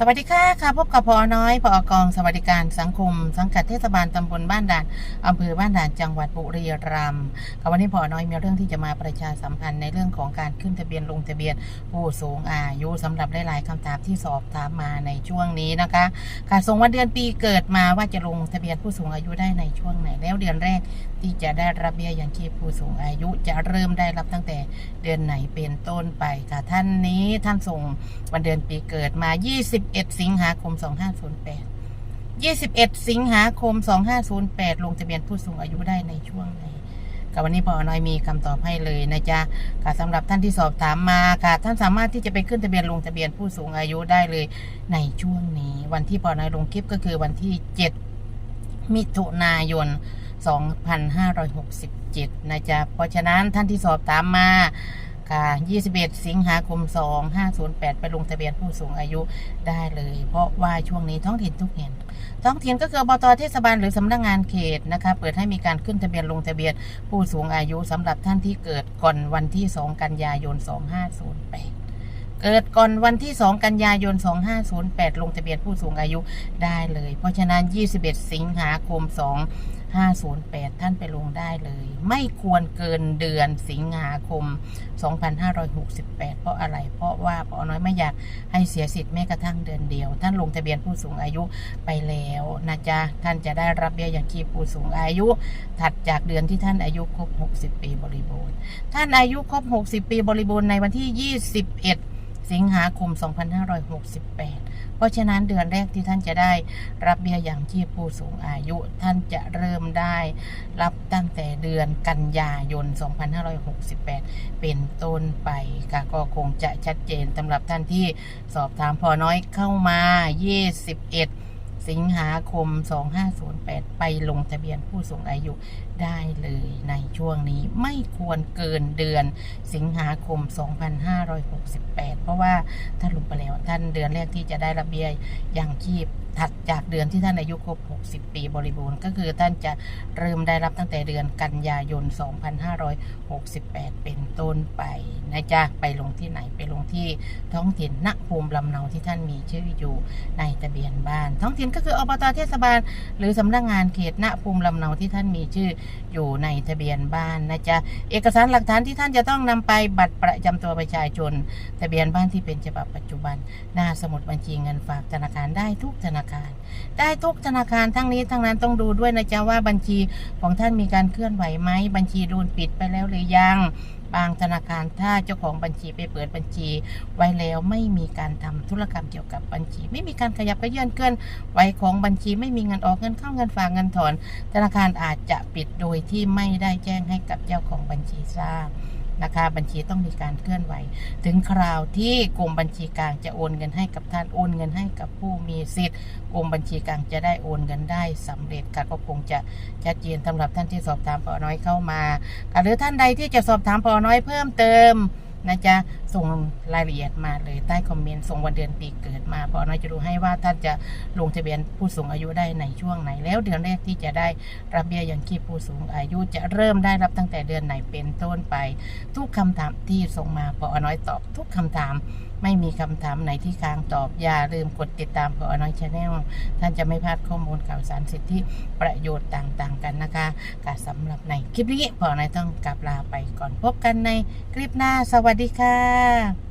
สวัสดีค่ะค่ะพบกับพอน้อยพอกองสวัสดิการสังคม สังกัดเทศบาลตำบลบ้านด่านอำเภอบ้านด่านจังหวัดบุรีรัมย์ค่ะวันนี้พอน้อยมีเรื่องที่จะมาประชาสัมพันธ์ในเรื่องของการขึ้นทะเบียนลงทะเบียนผู้สูงอายุสำหรับหลายๆคำถามที่สอบถามมาในช่วงนี้นะคะค่ะส่งวันเดือนปีเกิดมาว่าจะลงทะเบียนผู้สูงอายุได้ในช่วงไหนแล้วเดือนแรกที่จะได้รับเบี้ยยังชีพผู้สูงอายุจะเริ่มได้รับตั้งแต่เดือนไหนเป็นต้นไปค่ะท่านนี้ท่านส่งวันเดือนปีเกิดมา 21 สิงหาคม 2508 21 สิงหาคม 2508 ลงทะเบียนผู้สูงอายุได้ในช่วงไหนกับวันนี้พอน้อยมีคำตอบให้เลยนะจ๊ะค่ะสำหรับท่านที่สอบถามมาค่ะ ท่านสามารถที่จะไปขึ้นทะเบียนลงทะเบียนผู้สูงอายุได้เลยในช่วงนี้ วันที่พอน้อยลงคลิปก็คือวันที่ 7 มิถุนายน 2567 นะจ๊ะ เพราะฉะนั้นท่านที่สอบถามมาค่ะ 21 สิงหาคม 2508 ไปลงทะเบียนผู้สูงอายุได้เลย เพราะว่าช่วงนี้ท้องถิ่นทุกแห่งท้องถิ่นก็คืออบตเทศบาลหรือสำนักงานเขตนะคะ เปิดให้มีการขึ้นทะเบียนลงทะเบียนผู้สูงอายุสำหรับท่านที่เกิดก่อนวันที่ 2 กันยายน 2508 เกิดก่อนวันที่ 2 กันยายน 2508 ลงทะเบียนผู้สูงอายุได้เลย เพราะฉะนั้น 21 สิงหาคม 2508 ท่านไปลงได้เลย ไม่ควรเกินเดือนสิงหาคม 2568 เพราะอะไร เพราะว่าปอน้อยไม่อยากให้เสียสิทธิ์แม้กระทั่งเดือนเดียว ท่านลงทะเบียนผู้สูงอายุไปแล้วนะจ๊ะ ท่านจะได้รับเบี้ยยังชีพผู้สูงอายุ ถัดจากเดือนที่ท่านอายุครบ 60 ปีบริบูรณ์ ท่านอายุครบ 60 ปีบริบูรณ์ในวันที่ 21 สิงหาคม 2568 เพราะฉะนั้นเดือนแรกที่ท่านจะได้รับเบี้ยอยังชีพผู้สูงอายุ ท่านจะเริ่มได้รับตั้งแต่เดือนกันยายน 2568 เป็นต้นไปค่ะก็คงจะชัดเจนสำหรับท่านที่สอบถามพอน้อยเข้ามา 21สิงหาคม 2508 ไปลงทะเบียนผู้สูงอายุ ได้เลยในช่วงนี้ไม่ควรเกินเดือนสิงหาคม 2568 เพราะว่าถ้าลงไปแล้วท่านเดือนแรกที่จะได้รับเบี้ยยังชีพถัดจากเดือนที่ท่านอายุครบ 60 ปีบริบูรณ์ก็คือท่านจะเริ่มได้รับตั้งแต่เดือนกันยายน 2568 เป็นต้นไปนะจ๊ะไปลงที่ไหนไปลงที่ท้องถิ่นณภูมิลำเนาที่ท่านมีชื่ออยู่ในทะเบียนบ้าน ท้องถิ่นก็คืออบตเทศบาล หรือสำนักงานเขตณภูมิลำเนาที่ท่านมีชื่ออยู่ในทะเบียนบ้านนะจ๊ะ เอกสารหลักฐานที่ท่านจะต้องนำไปบัตรประจำตัวประชาชน ทะเบียนบ้านที่เป็นฉบับปัจจุบัน หน้าสมุดบัญชีเงินฝากธนาคารได้ทุกธนาคาร ได้ทุกธนาคารทั้งนี้ทั้งนั้นต้องดูด้วยนะจ๊ะว่าบัญชีของท่านมีการเคลื่อนไหวไหมบัญชีโดนปิดไปแล้วหรือยัง บางธนาคารถ้าเจ้าของบัญชีไปเปิดบัญชี ไว้แล้วไม่มีการทำธุรกรรมเกี่ยวกับบัญชี ไม่มีการขยับกระเยื่อนเคลื่อนไหวของบัญชีไม่มีเงินออกเงินเข้าเงินฝากเงินถอน ธนาคารอาจจะปิดโดยที่ไม่ได้แจ้งให้กับเจ้าของบัญชีทราบ นะคะบัญชีต้องมีการเคลื่อนไหว ถึงคราวที่กรมบัญชีกลางจะโอนเงินให้กับท่านโอนเงินให้กับผู้มีสิทธิ์กรมบัญชีกลางจะได้โอนเงินได้สำเร็จค่ะก็คงจะชัดเจนสำหรับท่านที่สอบถามปอน้อยเข้ามาหรือท่านใดที่จะสอบถามปอน้อยเพิ่มเติม นะจ๊ะส่งรายละเอียดมาเลยใต้คอมเมนต์ส่งวันเดือนปีเกิดมาพอน้อยจะดูให้ว่าท่านจะลงทะเบียนผู้สูงอายุได้ในช่วงไหน แล้วเดือนแรกที่จะได้รับเบี้ยยังชีพผู้สูงอายุจะเริ่มได้รับตั้งแต่เดือนไหนเป็นต้นไป ทุกคำถามที่ส่งมาพอน้อยตอบทุกคำถาม ไม่มีคำถามไหนที่ค้างตอบ อย่าลืมกดติดตามกอน้อยชาแนลท่านจะไม่พลาดข้อมูลข่าวสารสิทธิประโยชน์ต่างๆกันนะคะกสำหรับในคลิปนี้ปอน้อยต้องกลับลาไปก่อนพบกันในคลิปหน้า สวัสดีค่ะ